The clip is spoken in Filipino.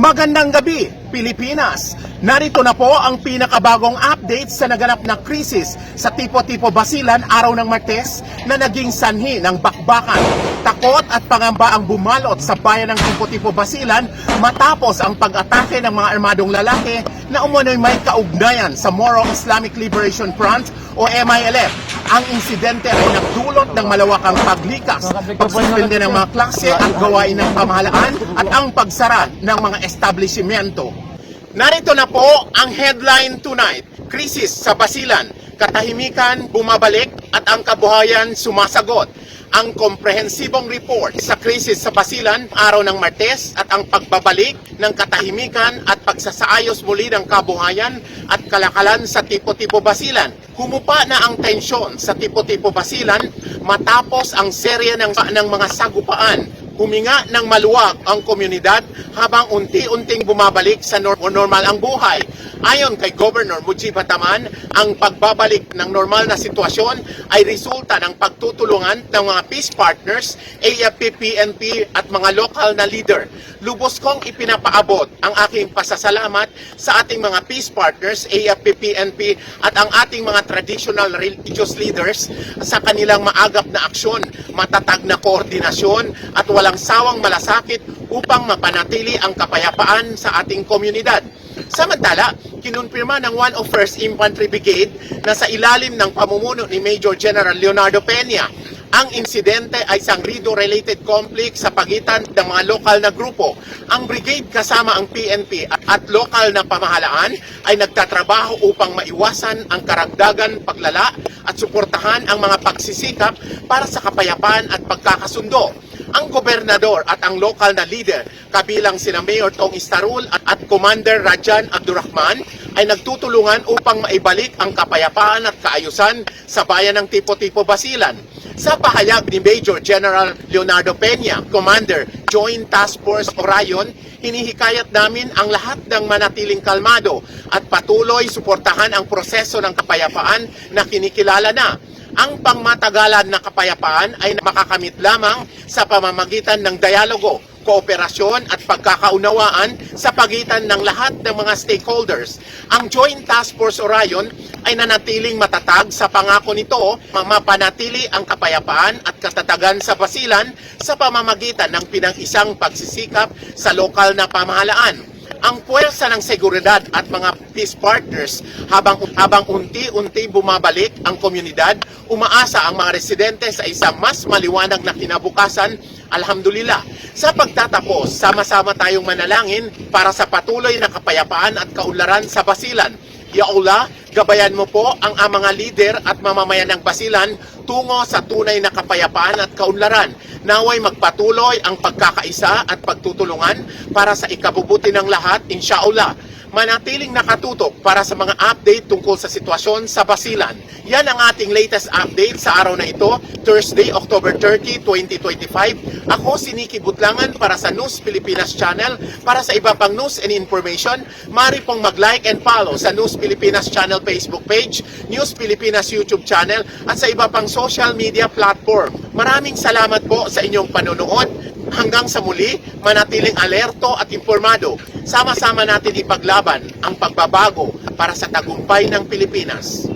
Magandang gabi, Pilipinas! Narito na po ang pinakabagong update sa naganap na krisis sa tipo-tipo basilan araw ng Martes na naging sanhi ng bakbakan. Takot at pangamba ang bumalot sa bayan ng tipo-tipo basilan matapos ang pag-atake ng mga armadong lalaki na umano'y may kaugnayan sa Moro Islamic Liberation Front o MILF. Ang insidente ay nagdulot ng malawakang paglikas, pagsuspende ng mga klase at gawain ng pamahalaan at ang pagsara ng mga establishmento. Narito na po ang headline tonight. Krisis sa Basilan, katahimikan bumabalik at ang kabuhayan sumasagot. Ang komprehensibong report sa krisis sa Basilan araw ng Martes at ang pagbabalik ng katahimikan at pagsasaayos muli ng kabuhayan at kalakalan sa tipo-tipo Basilan. Humupa na ang tensyon sa tipo-tipo Basilan matapos ang serye ng, ng mga sagupaan huminga ng maluwag ang komunidad habang unti-unting bumabalik sa nor- normal ang buhay. Ayon kay Governor Mujib Bataman, ang pagbabalik ng normal na sitwasyon ay resulta ng pagtutulungan ng mga peace partners, AFP, PNP at mga lokal na leader. Lubos kong ipinapaabot ang aking pasasalamat sa ating mga peace partners, AFP, PNP at ang ating mga traditional religious leaders sa kanilang maagap na aksyon, matatag na koordinasyon at walang sawang malasakit upang mapanatili ang kapayapaan sa ating komunidad. Samantala, kinunpirma ng 101st Infantry Brigade na sa ilalim ng pamumuno ni Major General Leonardo Peña, ang insidente ay isang Rido-related conflict sa pagitan ng mga lokal na grupo. Ang brigade kasama ang PNP at lokal na pamahalaan ay nagtatrabaho upang maiwasan ang karagdagan paglala at suportahan ang mga pagsisikap para sa kapayapaan at pagkakasundo ang gobernador at ang lokal na leader, kabilang sina Mayor Tong Istarul at, at Commander Rajan Abdurrahman, ay nagtutulungan upang maibalik ang kapayapaan at kaayusan sa bayan ng Tipo-Tipo Basilan. Sa pahayag ni Major General Leonardo Peña, Commander Joint Task Force Orion, hinihikayat namin ang lahat ng manatiling kalmado at patuloy suportahan ang proseso ng kapayapaan na kinikilala na ang pangmatagalan na kapayapaan ay makakamit lamang sa pamamagitan ng dialogo, kooperasyon at pagkakaunawaan sa pagitan ng lahat ng mga stakeholders. Ang Joint Task Force Orion ay nanatiling matatag sa pangako nito mapanatili ang kapayapaan at katatagan sa basilan sa pamamagitan ng pinang-isang pagsisikap sa lokal na pamahalaan ang puwersa ng seguridad at mga peace partners habang habang unti-unti bumabalik ang komunidad, umaasa ang mga residente sa isang mas maliwanag na kinabukasan. Alhamdulillah. Sa pagtatapos, sama-sama tayong manalangin para sa patuloy na kapayapaan at kaunlaran sa Basilan. Ya Allah, gabayan mo po ang, mga lider at mamamayan ng Basilan tungo sa tunay na kapayapaan at kaunlaran. Naway magpatuloy ang pagkakaisa at pagtutulungan para sa ikabubuti ng lahat, insyaAllah. Manatiling nakatutok para sa mga update tungkol sa sitwasyon sa Basilan. Yan ang ating latest update sa araw na ito, Thursday, October 30, 2025. Ako si Nikki Butlangan para sa News Pilipinas Channel. Para sa iba pang news and information, mari pong mag-like and follow sa News Pilipinas Channel Facebook page, News Pilipinas YouTube channel, at sa iba pang social media platform. Maraming salamat po sa inyong panonood. Hanggang sa muli, manatiling alerto at informado. Sama-sama natin ipaglaban ang pagbabago para sa tagumpay ng Pilipinas.